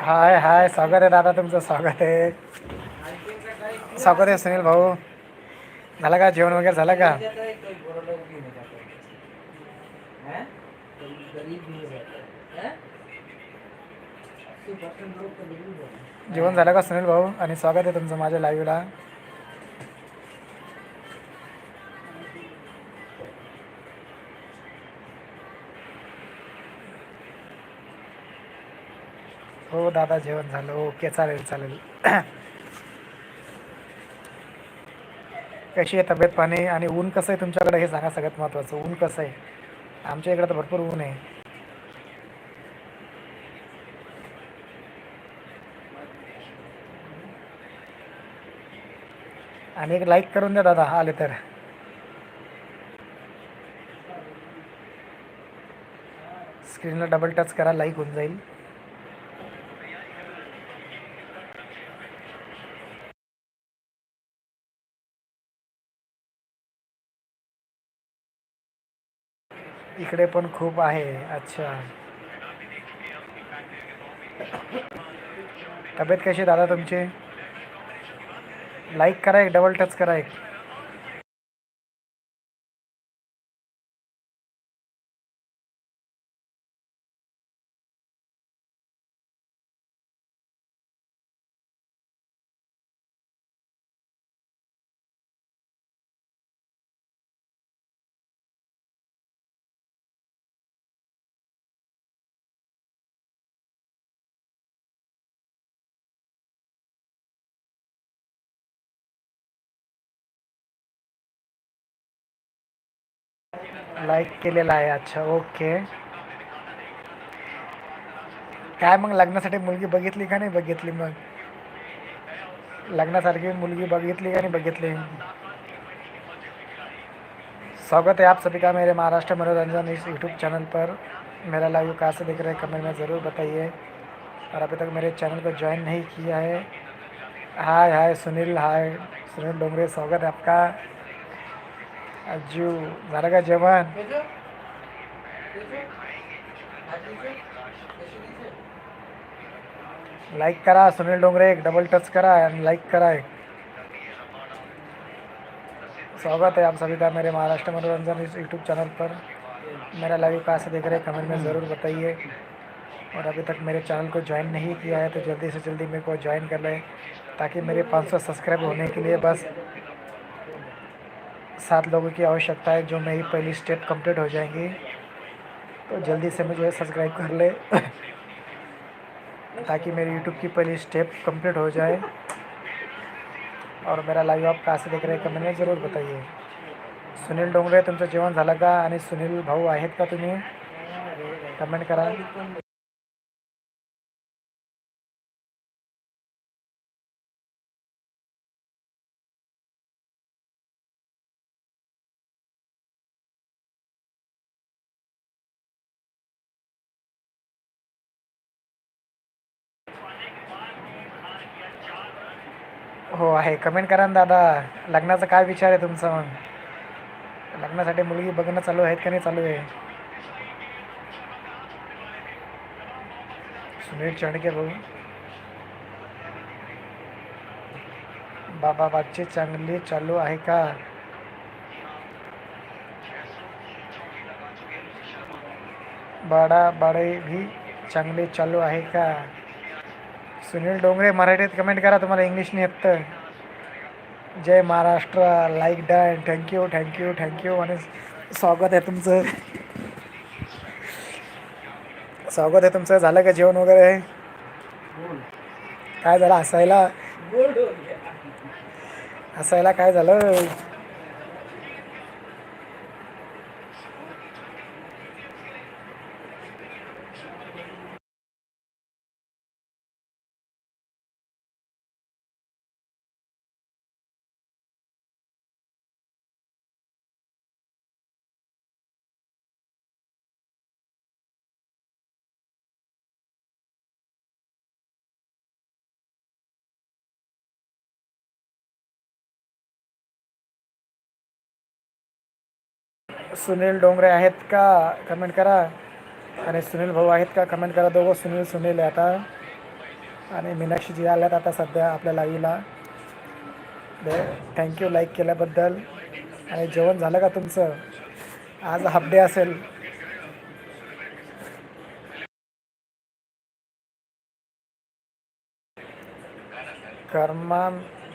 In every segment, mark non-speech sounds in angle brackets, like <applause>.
हाय हाय स्वागत आहे दादा तुमचं स्वागत आहे. स्वागत आहे सुनील भाऊ. झालं का? जेवण वगैरे झालं का? जेवण झालं का सुनील भाऊ? आणि स्वागत आहे तुमचं माझ्या लाईव्हला हो दादा जेवण झालं. ओके चालेल चालेल. कशी आहे तब्येत पाणी? आणि ऊन कसं आहे तुमच्याकडे? हे सांगा सगळ्यात महत्त्वाचं. ऊन कसं आहे? आमच्या इकडे तर भरपूर ऊन आहे. आणि एक लाईक करून द्या दादा आले तर. स्क्रीनला डबल टच करा लाईक होऊन जाईल. इकडे पण खूप आहे. अच्छा. तब्येत कशी दादा तुमची? लाईक करा एक डबल टच करा एक. लाईक केलेला आहे अच्छा ओके। काय मग लग्नासाठी मुलगी बघितली का नाही बघितली मग? लग्नासारखी मुलगी बघितली का नाही बघितली स्वागत है आप सभी का मेरे महाराष्ट्र मनोरंजन इस यूट्यूब चैनल पर। मेरा लाइव कहाँ से देख रहे हैं कमेंट में ज़रूर बताइए। और अभी तक मेरे चैनल को ज्वाइन नहीं किया है। हाय हाय, सुनील हाय, सुनील डोंगरे, स्वागत है आपका। अज्जू झालं का जेवण लाईक करा सुनील डोंगरे एक डबल टच करा आणि लाईक करा एक। स्वागत है आप सभी का मेरे महाराष्ट्र मनोरंजन इस यूट्यूब चैनल पर। मेरा लाइव कहाँ से देख रहे हैं कमेंट में ज़रूर बताइए। और अभी तक मेरे चैनल को ज्वाइन नहीं किया है तो जल्दी से जल्दी मेरे को ज्वाइन कर लें ताकि मेरे 500 सब्सक्राइब होने के लिए बस सात लोगों की आवश्यकता है जो मेरी पहली स्टेप कंप्लीट हो जाएँगी। तो जल्दी से मुझे सब्सक्राइब कर ले, <laughs> ताकि मेरी यूट्यूब की पहली स्टेप कंप्लीट हो जाए। और मेरा लाइव आप कहाँ से देख रहे हैं कमेंट में ज़रूर बताइए। सुनील डोंगरे तुमचं जेवण झालं का सुनील भाऊ आहेत का तुम्ही कमेंट करा। आहे. कमेंट करा ना दादा. लग्नाचा काय विचार आहे तुमचा मग? लग्नासाठी मुलगी बघणं चालू आहेत का नाही चालू आहे? सुनील चणके भाऊ. बाबा बातचीत चांगली चालू आहे का? बाडा बाडे भी चांगले चालू आहे का? सुनील डोंगरे मराठीत कमेंट करा तुम्हाला इंग्लिश नाही तर. जय Maharashtra like done thank you thank you thank you आणि स्वागत आहे तुमचं. स्वागत आहे तुमचं. झालं का जेवण वगैरे? काय झालं? हसायला? हसायला काय झालं? सुनील डोंगरे आहेत का? कमेंट करा. आणि सुनील भाऊ आहेत का? कमेंट करा दोघं. सुनील सुनील आहे आता. आणि मीनाक्षीजी आल्यात आता सध्या आपल्या लाईव्हला थँक्यू लाईक केल्याबद्दल. आणि जेवण झालं का तुमचं? आज हाफ डे असेल. कर्मा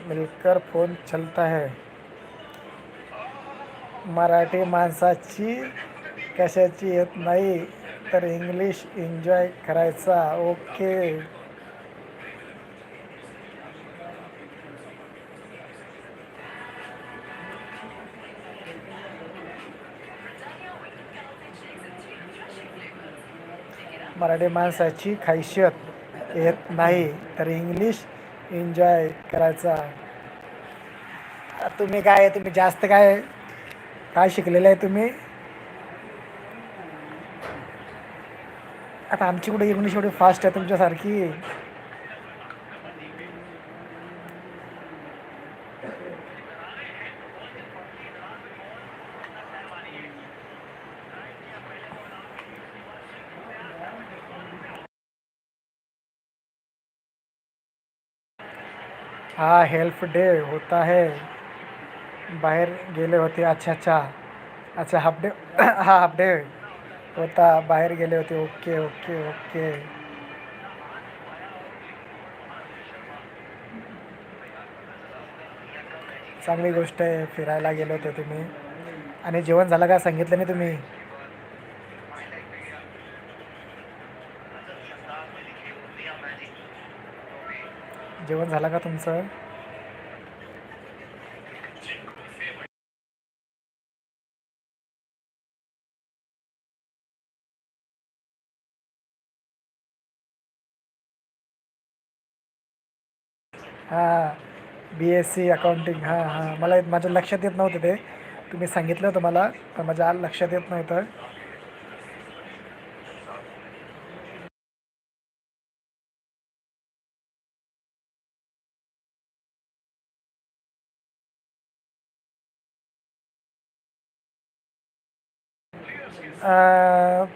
मिलकर फोन चलता है. मराठी माणसाची कशाची येत नाही तर इंग्लिश एन्जॉय करायचा. ओके मराठी माणसाची खायशियत येत नाही तर इंग्लिश एन्जॉय करायचा. तुम्ही काय तुम्ही जास्त काय काय शिकलेलं आहे तुम्ही? आता आमची कुठे इंग्लिश एवढी फास्ट आहे तुमच्यासारखी. हाँ हेल्प डे होता है. बाहेर गेले होते. अच्छा अच्छा. अच्छा हाफ डे <coughs> हा हाफ डे होता. बाहेर गेले होते. Okay okay okay. चांगली गोष्ट आहे. फिरायला गेले होते तुम्ही. आणि जेवण झालं का? सांगितलं नाही तुम्ही? जेवण झालं का तुमचं? हां बी एस सी अकाउंटिंग हां हां. मला माझ्या लक्षात येत नव्हतं ते. तुम्ही सांगितलं होतं मला पण माझ्या लक्षात येत नव्हतं.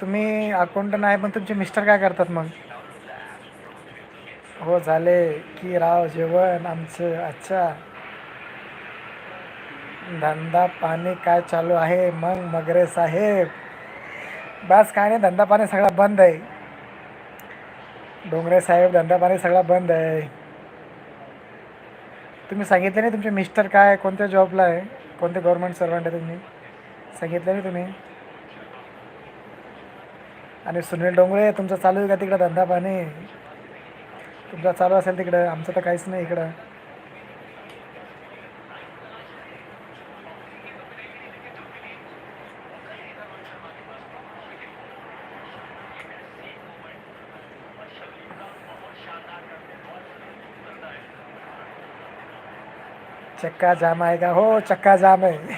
तुम्ही अकाउंटंट आहे पण तुमचे मिस्टर काय करतात मग? हो झाले की राव जेवण आमचं. अच्छा. धंदा पाणी काय चालू आहे? मग मगरे साहेब. बस काय नाही धंदा पाणी सगळा बंद आहे. डोंगरे साहेब धंदा पाणी सगळा बंद आहे. तुम्ही सांगितलं नाही तुमचे मिस्टर काय कोणत्या जॉबला आहे? कोणते गव्हर्मेंट सर्वंट आहे तुम्ही? सांगितलं नाही तुम्ही? आणि सुनील डोंगरे तुमचं चालू आहे का तिकडं धंदा पाणी? तुमचा चालू असेल तिकडं आमचं तर काहीच नाही इकडं. चक्का जाम आहे का? हो चक्का जाम आहे.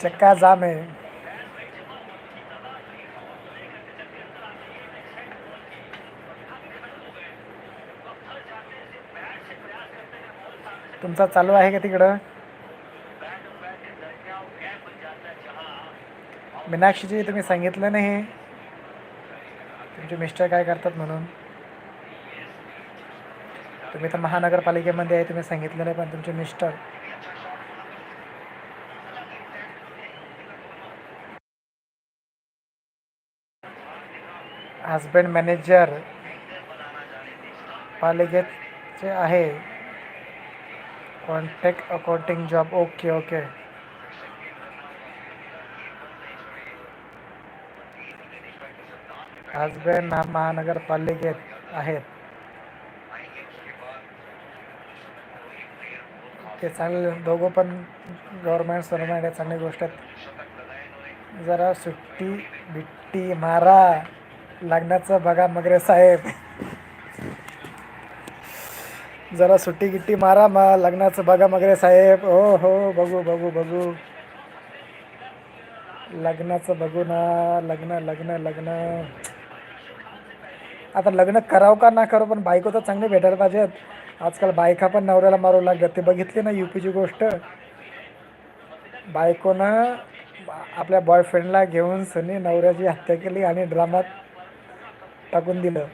चक्का जाम आहे. तुमचा चालू आहे का तिकडं? मीनाक्षीजी तुम्ही सांगितलं नाही तुमचे मिस्टर काय करतात म्हणून? तुम्ही तर महानगरपालिकेमध्ये आहे तुम्ही सांगितलं नाही पण तुमचे मिस्टर. हजबंड मॅनेजर पालिकेचे आहे contact accounting job okay okay husband महानगरपालिकेत आहेत. ते चांगले दोघं पण गव्हर्मेंट सर्वमेंट आहे चांगली गोष्ट आहेत. जरा सुट्टी बिट्टी मारा. लग्नाचं बघा मगरे साहेब. जरा सुट्टी गिट्टी मारा मग लग्नाचं बघा मगरे साहेब. हो हो बघू बघू बघू. लग्नाचं बघू ना लग्न लग्न लग्न. आता लग्न करावं का ना करू पण बायको तर चांगले भेटायला पाहिजेत. आजकाल बायका पण नवऱ्याला मारू लागतात ते बघितली ना यू पीची गोष्ट? बायकोनं आपल्या बॉयफ्रेंडला घेऊन सनी नवऱ्याची हत्या केली आणि ड्रामात टाकून दिलं.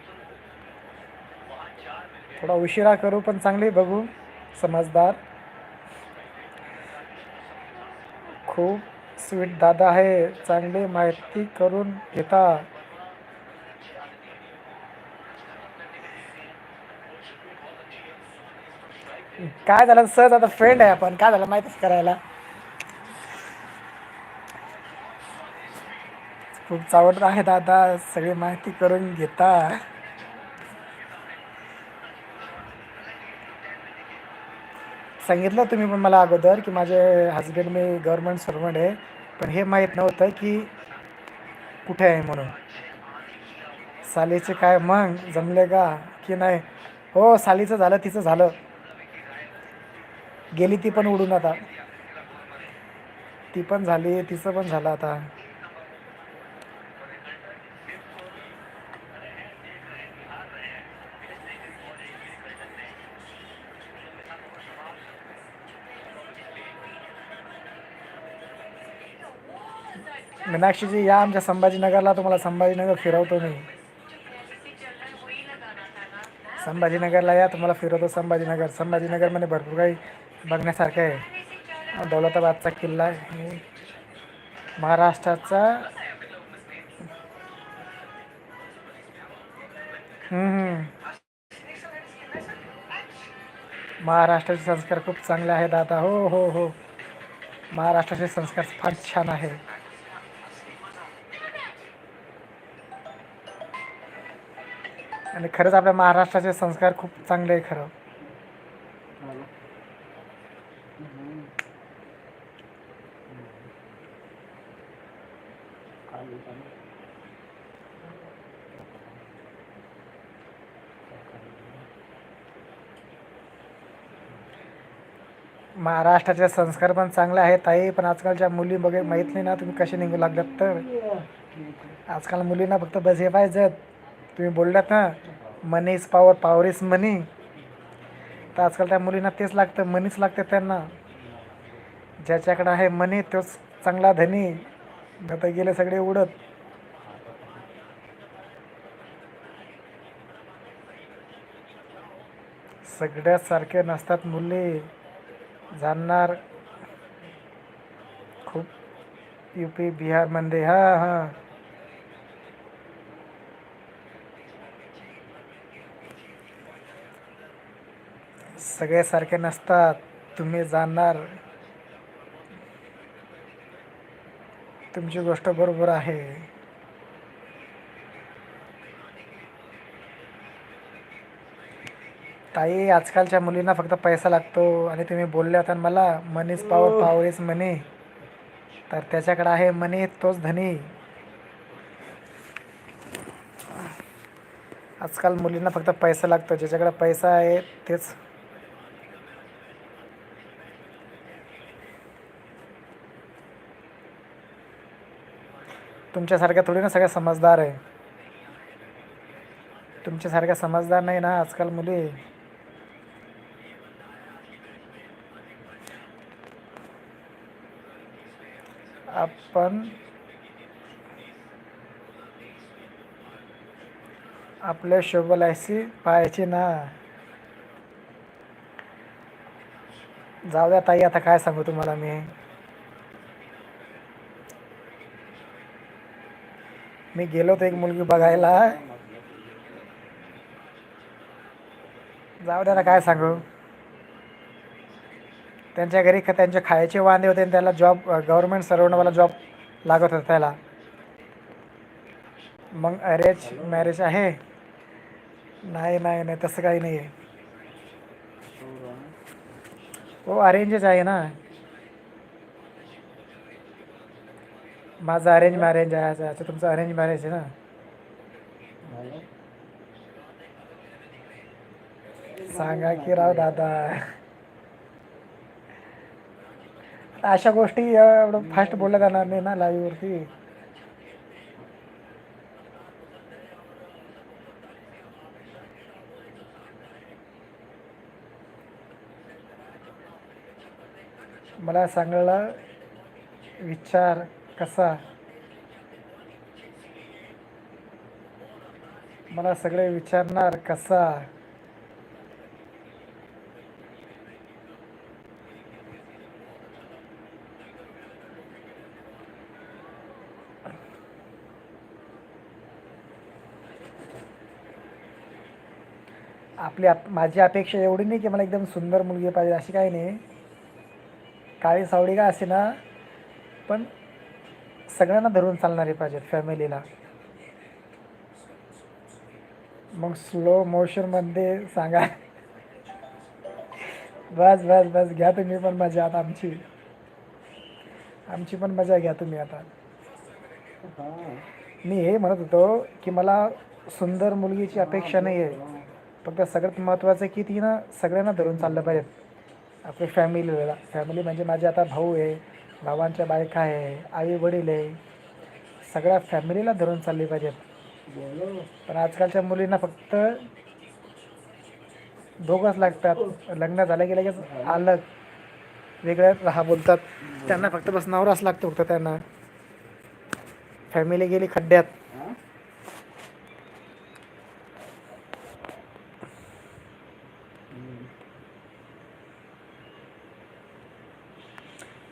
थोडा उशिरा करू पण चांगली बघू. समजदार. खूप स्वीट दादा आहे. चांगली माहिती करून घेता. काय झालं? सहज आता फ्रेंड आहे आपण. काय झालं माहितीच करायला? खूप चावट आहे दादा. सगळी माहिती करून घेता. सांगितलं तुम्ही पण मला अगोदर की माझे हजबंड मी गव्हर्मेंट सर्वंट आहे. पण हे माहीत नव्हतं की कुठे आहे म्हणून. सालीचे काय मग? जमले का? की नाही? हो सालीचं झालं तिचं झालं. गेली ती पण उडून आता. ती पण झाली तिचं पण झालं आता. मीनाक्षीजी या आमच्या संभाजीनगरला तुम्हाला संभाजीनगर फिरवतो मी. संभाजीनगरला या तुम्हाला फिरवतो संभाजीनगर. संभाजीनगरमध्ये भरपूर काही बघण्यासारखं आहे. दौलताबादचा किल्ला आहे. महाराष्ट्राचा महाराष्ट्राचे संस्कार खूप चांगले आहेत आता. हो हो हो. महाराष्ट्राचे संस्कार फार छान आहे. आणि खरंच आपल्या महाराष्ट्राचे संस्कार खूप चांगले आहे खरं. महाराष्ट्राचे संस्कार पण चांगले आहेत ताई पण आजकालच्या मुली बघ माहीत नाही ना तुम्ही कसे निघू लागल्यात तर. आजकाल मुलींना फक्त बस हे पाहिजेत. तुम्ही बोललात ना money is power power is money तर आजकाल त्या मुलींना तेच लागतं मनीच लागतं त्यांना. ज्याच्याकडे आहे मनी तोच चांगला धनी. आता गेले सगळे उडत. सगळ्या सारखे नसतात मुली. जाणणार खूप यू पी बिहारमध्ये. हां हां. सगळे सारखे नसतात. तुम्ही जाणणार तुमची गोष्ट बरोबर आहे. ताई आजकालच्या मुलींना फक्त पैसा लागतो आणि तुम्ही बोलले होता मला money is power power is money तर त्याच्याकडे आहे मनी तोच धनी. आजकाल मुलींना फक्त पैसा लागतो ज्याच्याकडे पैसा आहे तेच तुमच्यासारख्या थोडी ना सगळ्या समजदार आहे. तुमच्यासारख्या समजदार नाही ना आजकाल मुली. आपण आपल्या शोभलायसी पाहायची ना. जाऊ द्या ताई आता काय सांगू तुम्हाला मी? मी गेलो होतो एक मुलगी बघायला. जाऊ द्या ना काय सांगू. त्यांच्या घरी त्यांचे खायचे वांदे होते आणि त्याला जॉब गव्हर्मेंट सर्वंटवाला जॉब लागत होता त्याला. मग अरेंज मॅरेज आहे. नाही नाही नाही तसं काही नाही आहे हो अरेंजच आहे ना. माझं अरेंज मॅरेज आहे असं अच्छा तुमचं अरेंज मॅरेज आहे ना? सांगा की राव दादा. अशा गोष्टी एवढं फास्ट बोलल्या जाणार नाही ना लाईव्हवरती मला सांगायला विचार कसा? मला सगळे विचारणार कसा? आपली आप माझी अपेक्षा एवढी नाही की मला एकदम सुंदर मुलगी पाहिजे अशी काही नाही. काळी सावडी का असे ना पण सगळ्यांना धरून चालणारी पाहिजेत फॅमिलीला मग स्लो मोशनमध्ये सांगा. बस बस बस घ्या तुम्ही पण मजा आता आमची. आमची पण मजा घ्या तुम्ही आता. मी हे म्हणत होतो की मला सुंदर मुलगीची अपेक्षा नाही आहे फक्त सगळ्यात महत्त्वाचं आहे की ती ना सगळ्यांना धरून चाललं पाहिजेत आपली फॅमिलीला फॅमिली म्हणजे माझे आता भाऊ आहे. भावांच्या बायका आहे आई वडील आहे. सगळ्या फॅमिलीला धरून चालली पाहिजेत. पण आजकालच्या मुलींना फक्त दोघंच लागतात. लग्न झालं की लगेच अलग वेगळ्या राहा बोलतात. त्यांना फक्त बस नवराच लागतो फक्त त्यांना. फॅमिली गेली खड्ड्यात.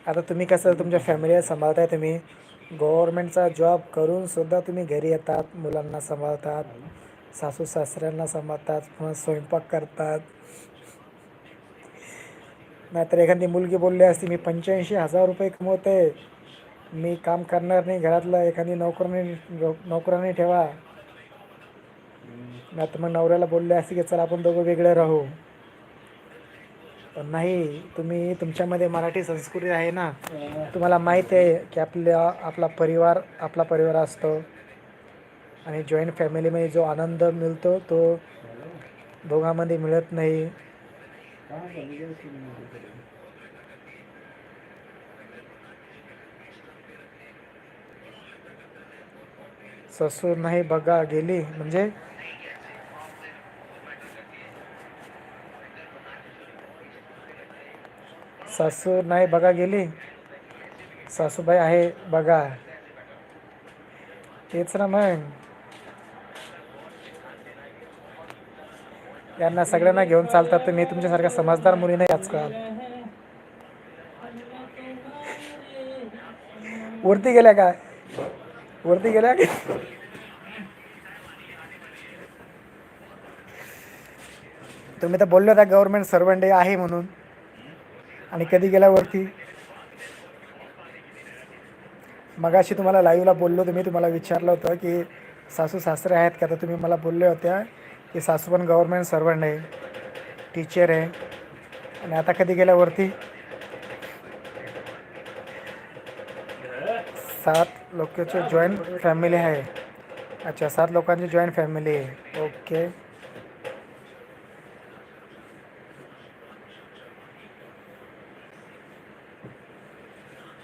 आता तुम्ही कसं तुमच्या फॅमिलीला सांभाळताय तुम्ही गव्हर्मेंटचा जॉब करून सुद्धा तुम्ही घरी येतात मुलांना सांभाळतात सासू सासऱ्यांना सांभाळतात पुन्हा स्वयंपाक करतात. नाहीतर एखादी मुलगी बोलली असती मी पंच्याऐंशी हजार रुपये कमवते मी काम करणार नाही घरातलं एखादी नोकराने नोकराने ठेवा. नाही तर मग नवऱ्याला बोलले असते की चला आपण दोघं वेगळे राहू. पण नाही तुम्ही तुमच्यामध्ये मराठी संस्कृती आहे ना तुम्हाला माहीत आहे की आपल्या आपला परिवार आपला परिवार असतो. आणि जॉईंट फॅमिलीमध्ये जो आनंद मिळतो तो दोघांमध्ये मिळत नाही. ससूर नाही बघा गेली म्हणजे सासू नाही बघा गेली. सासूबाई आहे बघा. तेच ना मग. यांना सगळ्यांना घेऊन चालतात तुम्ही. तुमच्यासारख्या समजदार मुली नाही आजकाल वरती गेल्या का? वरती गेल्या का? तुम्ही तर बोलले होता गव्हर्नमेंट सर्वंट आहे म्हणून. आणि कधी गेला वरती मगाशी तुम्हाला लाईव्हला बोललो तुम्ही तुम्हाला विचारलं होतं की सासू सासरे आहेत का? तर तुम्ही मला बोलले होत्या की सासू पण गव्हर्मेंट सर्वंट आहे टीचर आहे. आणि आता कधी गेल्या वरती सात लोकांची जॉईंट फॅमिली आहे. अच्छा सात लोकांची जॉईंट फॅमिली आहे. Okay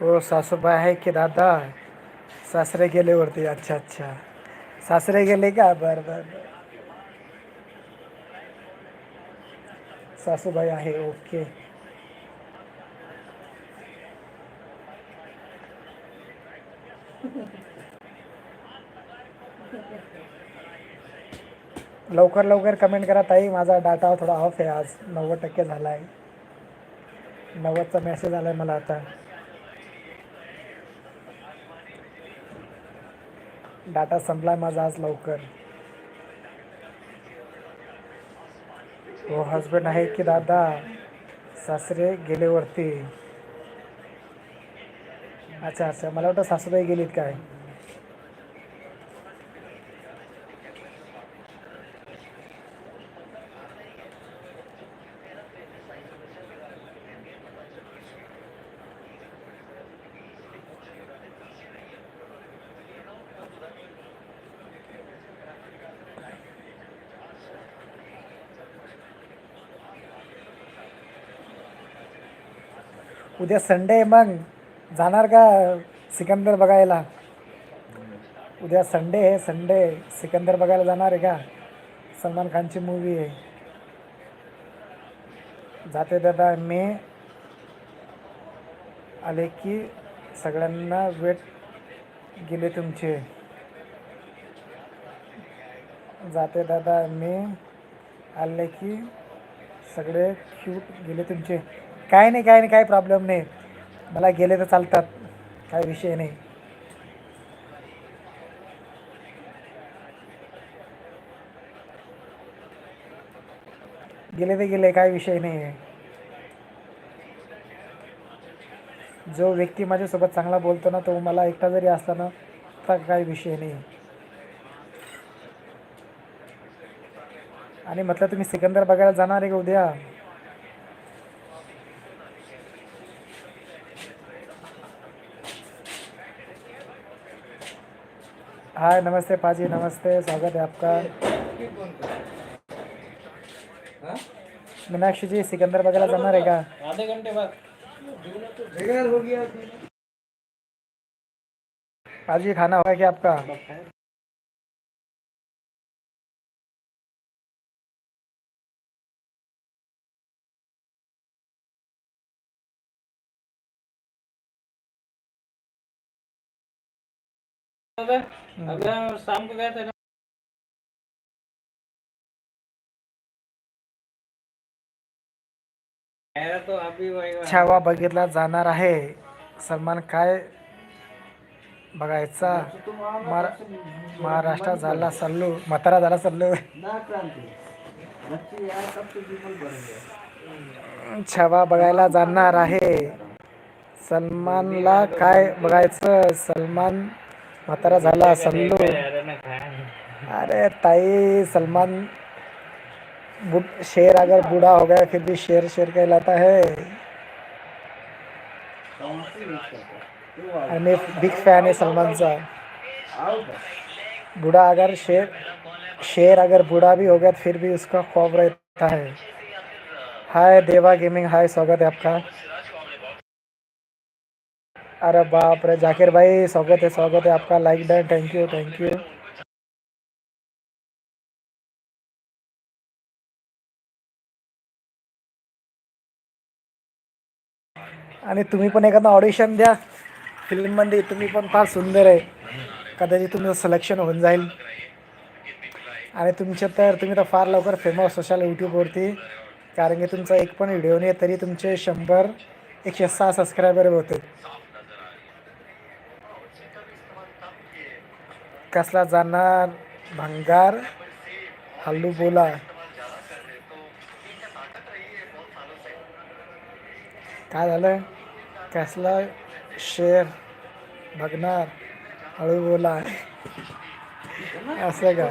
हो सासूबाई आहे की दादा? सासरे गेले वरती. अच्छा अच्छा. सासरे गेले का? बरं बरं सासूबाई आहे ओके. लवकर लवकर कमेंट करा ताई. माझा डाटा थोडा ऑफ आहे आज. नव्वद टक्के झाला आहे नव्वदचा मेसेज आला आहे मला आता. डाटा संपला आहे माझा आज लवकर. हो हजबंड आहे की दादा? सासरे गेले वरती. अच्छा अच्छा. मला वाटतं सासूबाई गेलीत काय? उद्या संडे आहे मग. जाणार का सिकंदर बघायला? उद्या संडे आहे संडे. सिकंदर बघायला जाणार आहे का? सलमान खानची मूवी आहे. जाते दादा मे. आले की सगळ्यांना वेट गेले तुमचे. जाते दादा मे. आले की सगळे क्यूट गेले तुमचे. काय नाही काय नाही काय प्रॉब्लेम नाही. मला गेले तर चालतात. काय विषय नाही. गेले ते गेले काय विषय नाही. आहे जो व्यक्ती माझ्यासोबत चांगला बोलतो ना तो मला एकटा जरी असला ना तर काही विषय नाही. आणि म्हटलं तुम्ही सिकंदर बघायला जाणार आहे का उद्या? हाय नमस्ते पाजी नमस्ते स्वागत है आपका। मीनाक्षी जी सिकंदर वगैरह जमा रहेगा। आधे घंटे बाद। हो गया पाजी खाना होगा क्या आपका? अगर शाम को गए थे ना तो अभी छावा बघितला जाणार आहे. सलमान काय बघायचा? महारा महाराष्ट्र झाला सल्लू म्हातारा झाला सल्लू. छावा बघायला जाणार आहे. सलमानला काय बघायचं? सलमान म्हातारा झाला सल्लू. अरे ताई सलमान शेर अगर बूढ़ा हो गया फिर भी शेर शेर कहलाता है. मी बिग फॅन आहे सलमानचा बूढ़ा अगर शेर शेर अगर बूढ़ा भी हो गया तो फिर भी उसका खौफ रहता है. हाय देवा गेमिंग हाय स्वागत है आपका. अरे बाप रे जाकिर भाई स्वागत है स्वागत है आपका like done thank you thank you आणि तुम्ही पण एखादं ऑडिशन द्या. फिल्ममध्ये तुम्ही पण फार सुंदर आहे. कदाचित तुमचं सिलेक्शन होऊन जाईल. आणि तुमचे तर तुम्ही तर फार लवकर फेमस सोशल यूट्यूबवरती कारण की तुमचा एक पण व्हिडिओ नाही तरी तुमचे शंभर एकशे सहा सबस्क्रायबर होते. कसला जाणार? भंगार? हल्लू बोला. काय झालं? कसला शेर? बघणार. हळू बोला. असं का?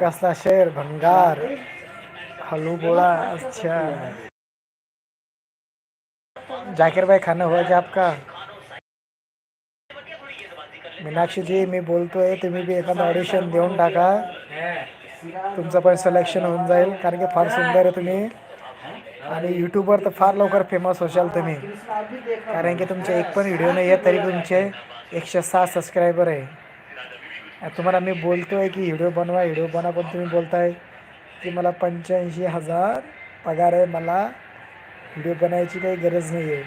कसला शेर? भंगार? हलू बोला. अच्छा. जाकिर भाई खाना हुआ क्या आपका? मीनाक्षीजी मी बोलतोय तुम्ही बी एखादं ऑडिशन देऊन टाका. तुमचं पण सिलेक्शन होऊन जाईल कारण की फार सुंदर आहे तुम्ही. आणि यूट्यूबवर तर फार लवकर फेमस होशाल तुम्ही. कारण की तुमचे एक पण व्हिडिओ नाही आहे तरी तुमचे एकशे सहा सबस्क्रायबर आहे. तुम्हाला मी बोलतो आहे की व्हिडिओ बनवा व्हिडिओ बनवा पण तुम्ही बोलताय की मला पंच्याऐंशी हजार पगार आहे मला व्हिडिओ बनायची काही गरज नाही आहे